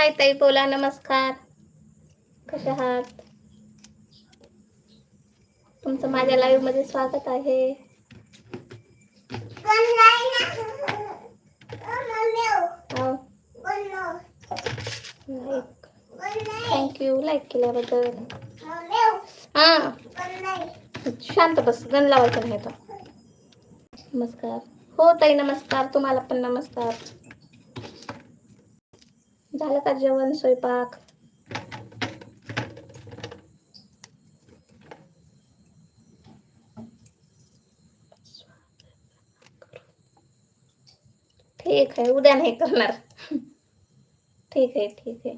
हाय ताई बोला नमस्कार. कशा आहात? तुमचं माझ्या लाईव्हमध्ये स्वागत आहे. थँक्यू लाईक केल्याबद्दल. हा. शांत बस. गण लावायचं नाही तो नमस्कार. हो ताई नमस्कार. तुम्हाला पण नमस्कार. झालं का जेवण स्वयंपाक? ठीक आहे उद्या नाही करणार. ठीक आहे ठीक आहे.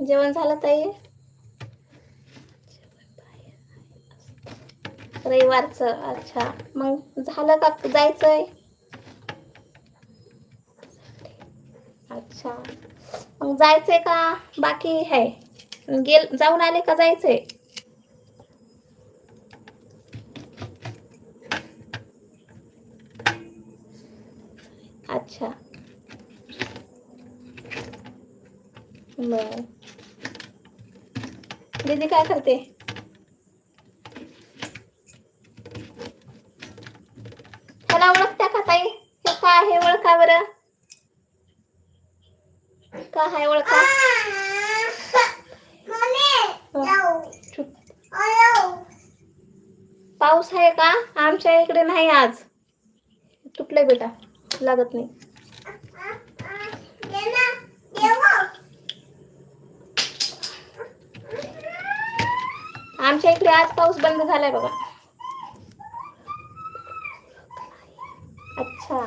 जेवण झालं ताई? रविवारचं अच्छा. मग झालं का? जायचंय? अच्छा. मग जायचंय का? बाकी आहे गेल जाऊन आले का जायचंय? अच्छा. बर. दीदी काय करते? ह्याला ओळखत्या का ताई? हे काय आहे ओळखा बरं. का? आहे ओळखा. पाऊस आहे का? आमच्या इकडे नाही आज. तुटलंय बेटा. लागत नाही. आमच्या इकडे आज पाऊस बंद झालाय बघा अच्छा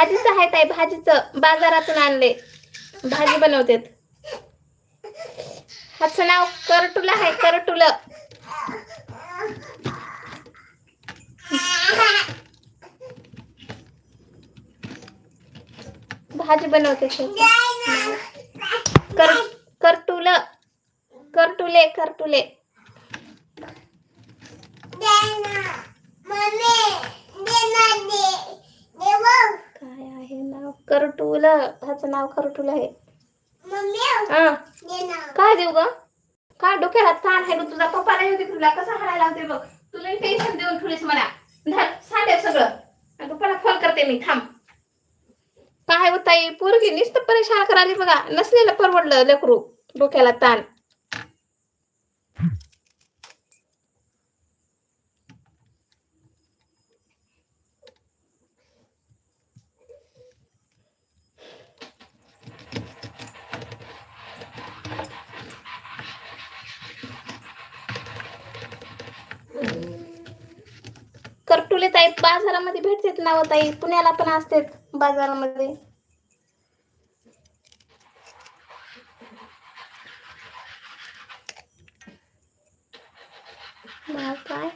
भाजीचं आहे ताई भाजीचं. बाजारातून आणले. भाजी बनवतेत. ह्याचं नाव करटुला आहे करटुल. भाजी बनवते. कर करटुल. करटुले करटुले. काय आहे नाव करटुल ह्याचं नाव करटुल आहे. हा. काय देऊ ग? काय डोक्याला ताण आहे तुझा? पप्पा नाही होते तुला. कसा हाणायला होते बघ. तुला टेन्शन देऊन ठेवलीस मला सांडेल सगळं. पप्पाला फोन करते मी. थांब. काय होताई पोरगी नुसतं परेशान करायली बघा. नसलेलं परवडलं लेकरू. डोक्याला ताण. करटुले ताई बाजारामध्ये भेटतात ना हो ताई. पुण्याला पण असतात बाजारामध्ये. कर्टुल काय?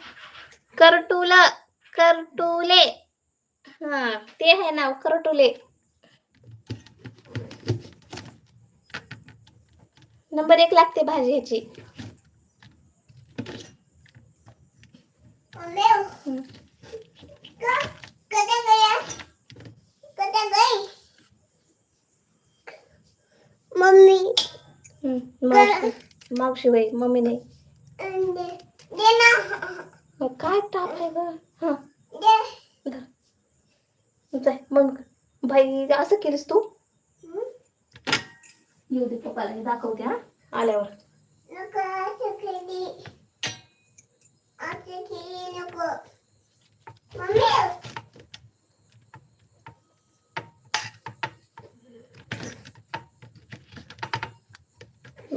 करटुले हा ते आहे नाव करटुले. नंबर एक लागते भाजी ह्याची मावशी. मावशी बाई मम्मी नाही. मग काय ताप आहे ग? हा. जाय मग भाई असं केलीस तू? येऊ दे पप्पाला हे दाखवते हा. आल्यावर. नको असं खेळी असं खेळी नको मम्मी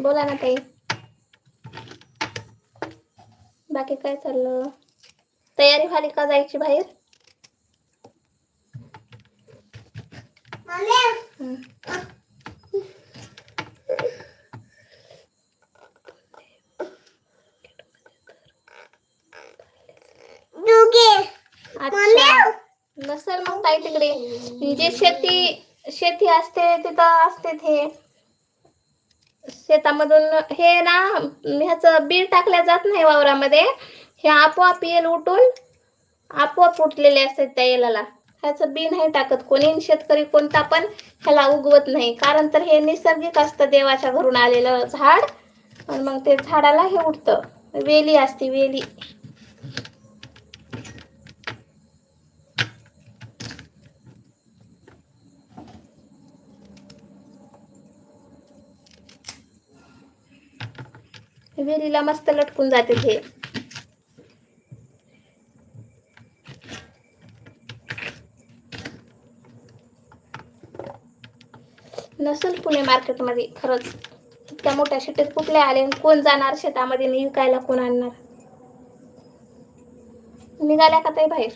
बोला ना ताई. बाकी काय चाललं? तयारी झाली का जायची बाहेर? नसेल मग ताई तिकडे. जे शेती शेती असते तिथं असते ते. शेतामधून हे ना ह्याचं बी टाकल्या जात नाही वावरामध्ये. हे आपोआप येल उठून आपोआप उठलेले असतात त्या येलाला. ह्याचं बी नाही टाकत कोणी शेतकरी कोणता पण ह्याला उगवत नाही. कारण तर हे नैसर्गिक असतं देवाच्या घरून आलेलं झाड. मग ते झाडाला हे उठतं. वेली असते वेली. वेलीला मस्त लटकून जाते हे. नसेल पुणे मार्केटमध्ये खरंच. इतक्या मोठ्या शेतीत कुठल्या आले आणि कोण जाणार शेतामध्ये विकायला कोण आणणार? निघाल्या का ताई बाहेर?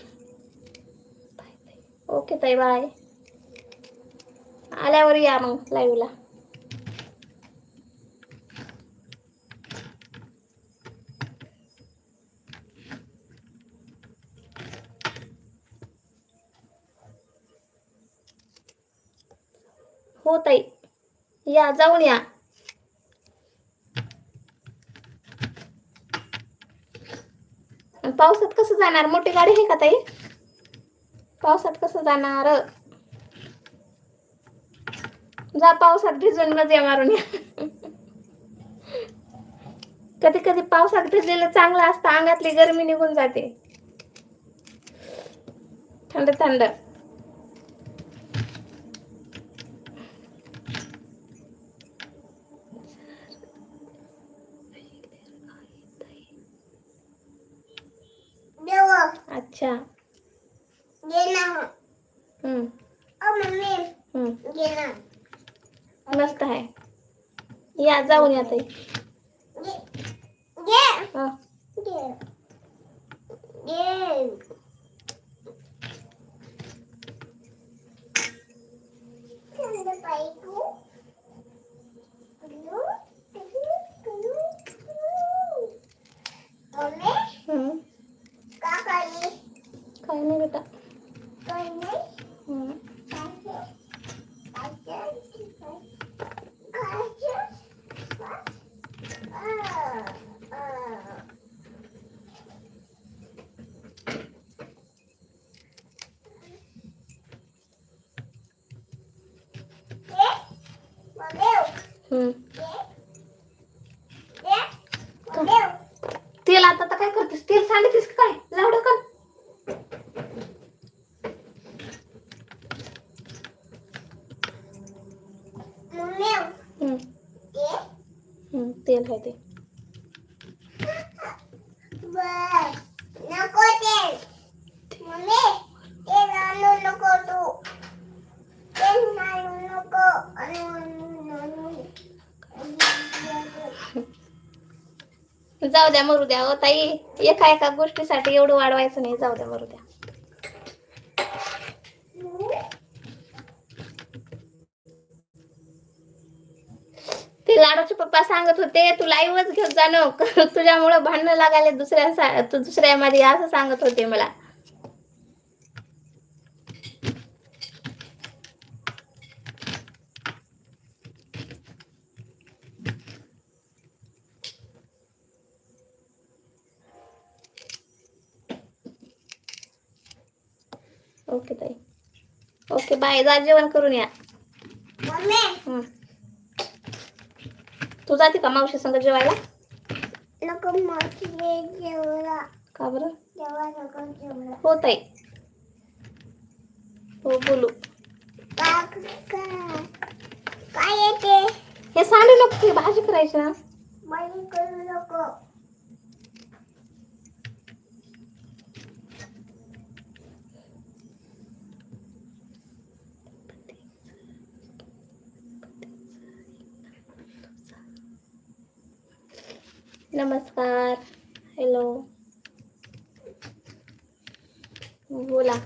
ओके ताई बाय. आल्यावर या मग लाईव्हला हो ताई. या जाऊन या. पावसात कसं जाणार? मोठी गाडी आहे का ताई? पावसात कसं जाणार? जा पावसात भिजून मजा मारून या. कधी कधी पावसात भिजलेलं चांगलं असतं. अंगातली गरमी निघून जाते. थंड थंड देव अच्छा. दे ना हम्म. ओ मम्मी. हम्म. दे ना मस्त आहे. या जाऊन या ताई. दे दे हा. दे दे थंड पाय तू करू करू करू मम्मी हम्म का काही काय नाही बेटा काही नाही हम्म. हम्म. तेल आता तर काय करतेस तेल सांडतेस का काय लावड का हम्म. हम्म. तेल आहे ते नको ते मम्मी ते आणू नको तू ते आणू नको आणू जाऊ द्या मरू द्या हो ताई. एका एका गोष्टीसाठी एवढं वाढवायचं नाही. जाऊ द्या मरू द्या. पप्पा सांगत होते तू लाईव्हच घेत जाणं तुझ्यामुळं भांडणं लागायला दुसऱ्या तू दुसऱ्यामध्ये असं सांगत होते मला. ओके ताई. Okay bye. जा जेवण करून या मम्मी हं. तू जाते का मावशी संग जेवायला? नको मावशी जेवला. का बरं? जेवा नको जेवला. हो ताई. हो बोलू. काय येते? हे सांडू नको भाजी करायची ना? मला करू नको. नमस्कार. हॅलो बोला.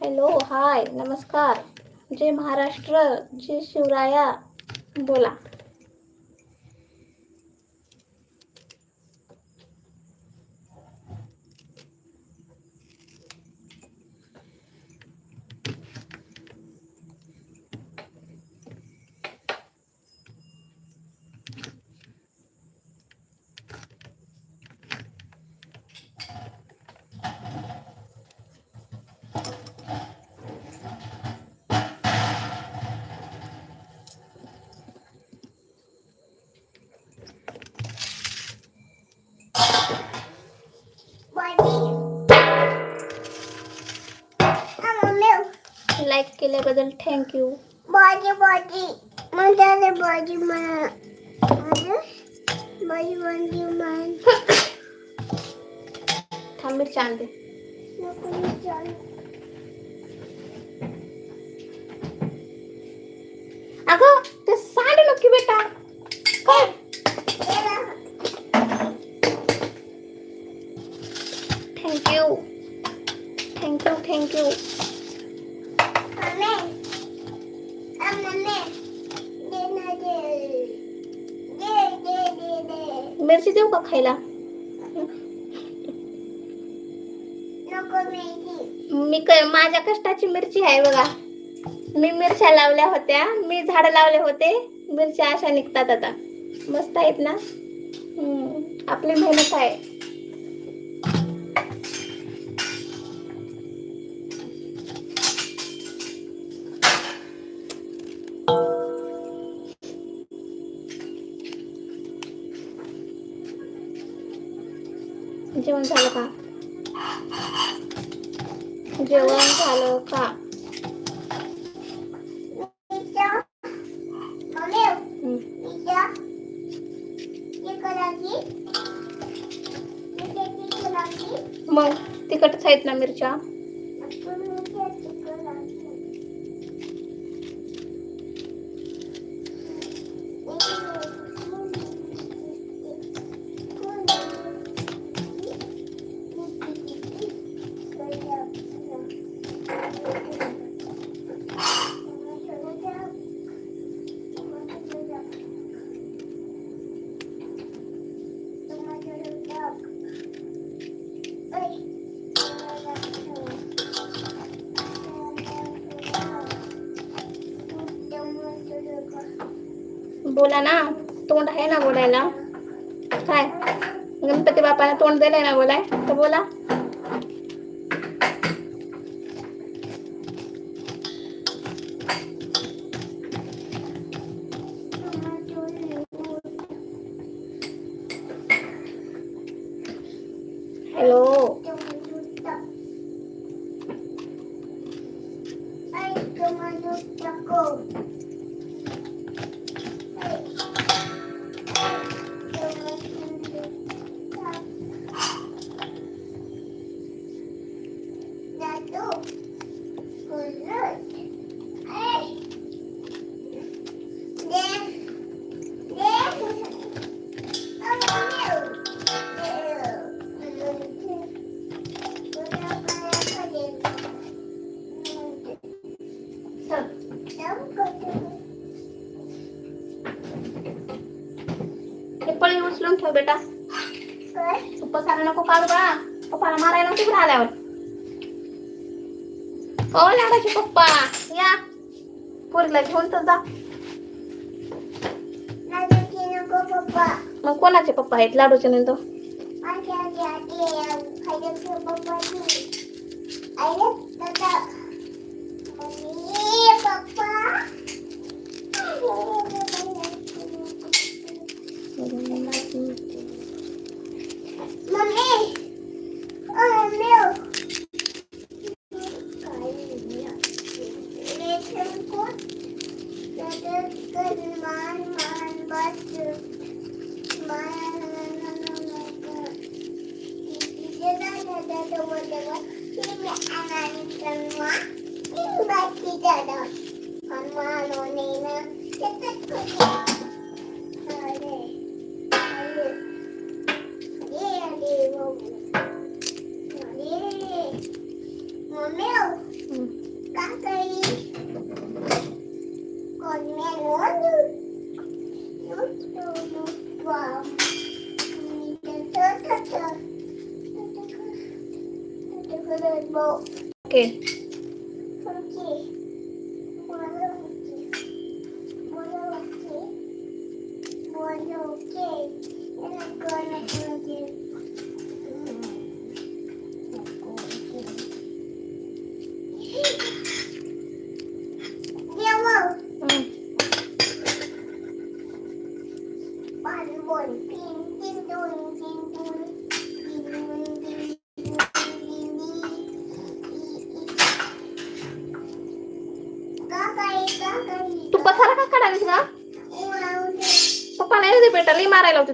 हॅलो हाय नमस्कार. जय महाराष्ट्र जय शिवराया. बोला. केल्याबद्दल थँक्यू भाजी भाजी म्हणजे भाजी मला भाजी भाजी मान थांब मिरची आणते नको मी चालू अगं ते सांड नक्की बेटा। मिरची देऊ का खायला? मी क माझ्या कष्टाची मिरची आहे बघा. मी मिरच्या लावल्या होत्या मी झाड लावले होते मिरच्या अशा निघतात आता. मस्त आहेत ना? आपली मेहनत आहे. जेवण झालं का जेवण झालं का. मग तिखटच आहेत ना मिरच्या बोला ना तोंड आहे ना बोलायला? काय? गणपती बापाला तोंड दिलंय ना बोलाय? तर बोला. ठेव बेटा. तू पसारा नको काढू बा. पप्पाला मारायला नको आल्यावर. ओ लाडाचे पप्पा. या. पोरीला घेऊन तर जा. मग कोणाचे पप्पा आहेत? लाडूचे नाही तो आजी आजी आजी खायचं पप्पा आई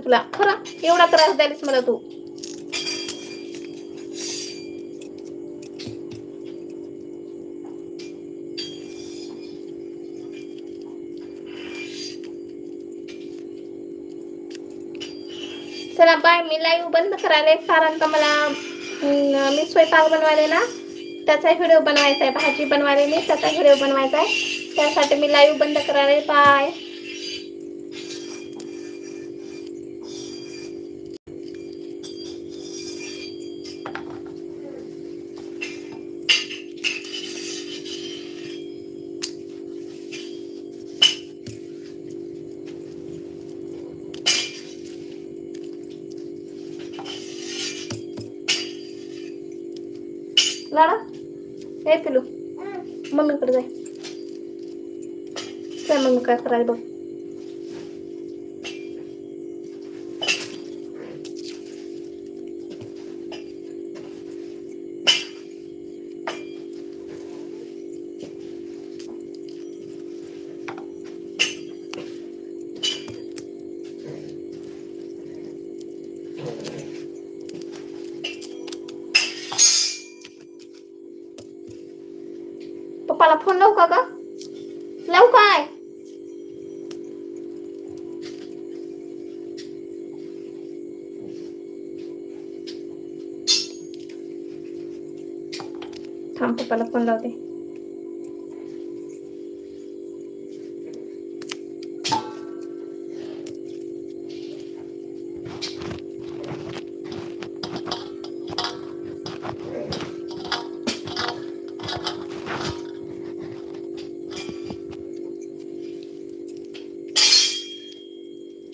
तुला. खरं? एवढा त्रास द्यालीस मला तू. चला बाय. मी लाईव्ह बंद करायला. कारण का मला मी स्वयंपाक बनवायला ना त्याचा व्हिडिओ बनवायचा आहे भाजी बनवायला मी त्याचा व्हिडिओ बनवायचा आहे. त्यासाठी मी लाईव्ह बंद करायला. बाय. लाडा. हे पिलू. मम्मीकडे जाय. काय मम्मी काय करायला बघ. फोन लावू का ग? लावू काय? थांब पप्पाला फोन लावते.